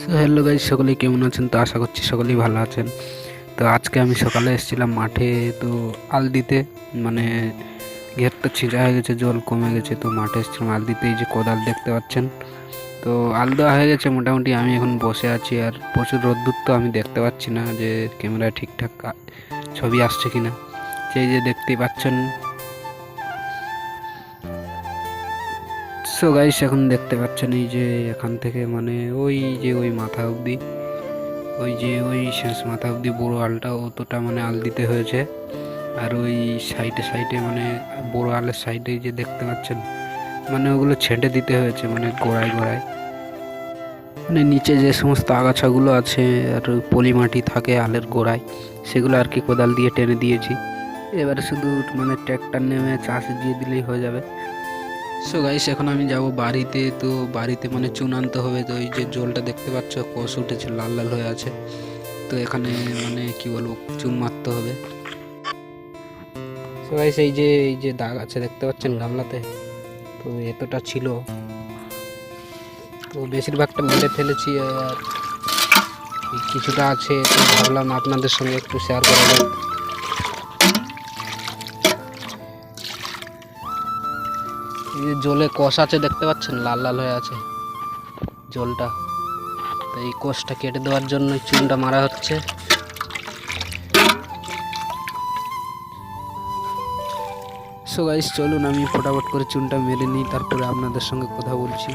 So hello guys সকলে কেমন আছেন? তো আশা করছি সকলেই ভালো আছেন। তো আজকে আমি সকালে এসেছিলাম মাঠে, তো আল দিতে মানে ঘেরটা ছিঁড়া হয়ে গেছে, জল কমে গেছে, তো মাঠে এসেছিলাম আল দিতে এই যে কোদাল দেখতে পাচ্ছেন। তো আল দেওয়া হয়ে গেছে মোটামুটি, আমি এখন বসে আছি, আর প্রচুর রোদ্দুর তো আমি দেখতে পাচ্ছি না যে ক্যামেরায় ঠিকঠাক ছবি আসছে কিনা। সেই যে দেখতেই পাচ্ছেন সো গাইস এখন দেখতে পাচ্ছেন এই যে এখান থেকে মানে ওই যে ওই মাথা অবধি, ওই যে ওই শেষ মাথা অবধি বড় আলটা অতটা মানে আল দিতে হয়েছে। আর ওই সাইডে সাইডে মানে বড় আলের সাইডে যে দেখতে পাচ্ছেন মানে ওগুলো ছেঁটে দিতে হয়েছে মানে গোড়ায় গোড়ায়। মানে নিচে যে সমস্ত আগাছাগুলো আছে আর পলি মাটি থাকে আলের গোড়ায়, সেগুলো আর কি কোদাল দিয়ে টেনে দিয়েছি। এবারে শুধু মানে ট্র্যাক্টর নেমে চাষ দিয়ে দিলেই হয়ে যাবে। সো গাইস এখন আমি যাব বাড়িতে। তো বাড়িতে মানে চুন আনতে হবে। তো এই যে জলটা দেখতে পাচ্ছ, কষ উঠেছে, লাল লাল হয়ে আছে। তো এখানে মানে কি বলব, চুন মারতে হবে। সো গাইস এই যে এই যে দাগ আছে, দেখতে পাচ্ছেন গামলাতে? তো এতটা ছিল। তো বেশিরভাগটা মেরে ফেলেছি আর কিছুটা আছে। তো ভাবলাম আপনাদের সঙ্গে একটু শেয়ার করা যে জলে কষ আছে, দেখতে পাচ্ছেন? লাল লাল হয়ে আছে জলটা। তো এই কষটা কেটে দেওয়ার জন্য চুনটা মারা হচ্ছে। সো গাইস চলুন, আমি ফটাফট করে চুনটা মেরে নিই, তারপরে আপনাদের সঙ্গে কথা বলছি।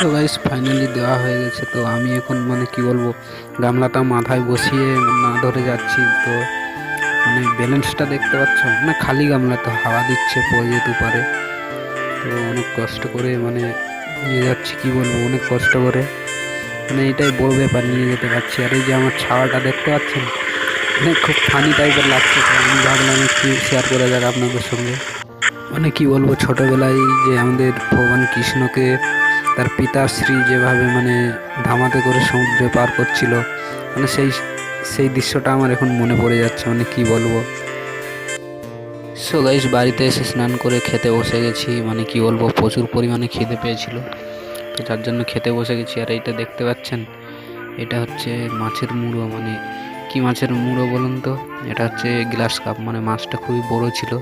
তো গাইস ফাইনালি দেওয়া হয়ে গেছে। তো আমি এখন মানে কি বলব, গামলাটা মাথায় বসিয়ে না ধরে যাচ্ছি। তো মানে ব্যালেন্সটা দেখতে পাচ্ছ? না, খালি গামলা তো হাওয়া দিচ্ছে পড়ে যেতে পারে। তো অনেক কষ্ট করে মানে নিয়ে যাচ্ছি, কি বলব, অনেক কষ্ট করে। মানে এটাই বড় ব্যাপার, নিয়ে যেতে পারছি। আর এই যে আমার ছাওয়াটা দেখতে পাচ্ছেন? মানে খুব ফানি টাইপের লাগছে। আমি ভাবলাম একটু শেয়ার করা যাক আপনাদের সঙ্গে। মানে কি বলব, ছোটবেলায় যে আমাদের ভগবান কৃষ্ণকে তার পিতাশ্রী যেভাবে মানে ধামাতে করে সমুদ্রে পার করছিল মানে সেই সেই দৃশ্যটা আমার এখন মনে পড়ে যাচ্ছে মানে কি বলব? সো গাইস বাড়িতে এসে স্নান করে খেতে বসে গেছি মানে কি বলব, প্রচুর পরিমাণে খিদে পেয়েছিল। তো যার জন্য খেতে বসে গেছি, আর এইটা দেখতে পাচ্ছেন, এটা হচ্ছে মাছের মুড়ো মানে কি মাছের মুড়ো বলুন তো? এটা হচ্ছে গ্লাস কাপ মানে মাছটা খুবই বড় ছিল।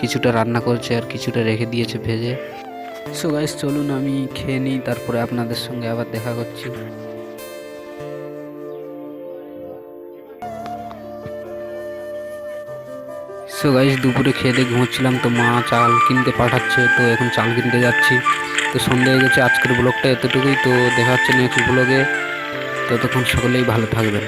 কিছুটা রান্না করছে আর কিছুটা রেখে দিয়েছে ভেজে। সো গাইস চলুন আমি খেয়ে নিই, তারপরে আপনাদের সঙ্গে আবার দেখা করছি সো গাইস দুপুরে খেয়ে দিয়ে ঘুমোচ্ছিলাম, তো মা চাল কিনতে পাঠাচ্ছে, তো এখন চাল কিনতে যাচ্ছি। তো সন্ধ্যে হয়ে গেছে, আজকের ব্লগটা এতটুকুই, তো দেখা হচ্ছে নেক্সট ব্লগে। ততক্ষণ সকলেই ভালো থাকবেন।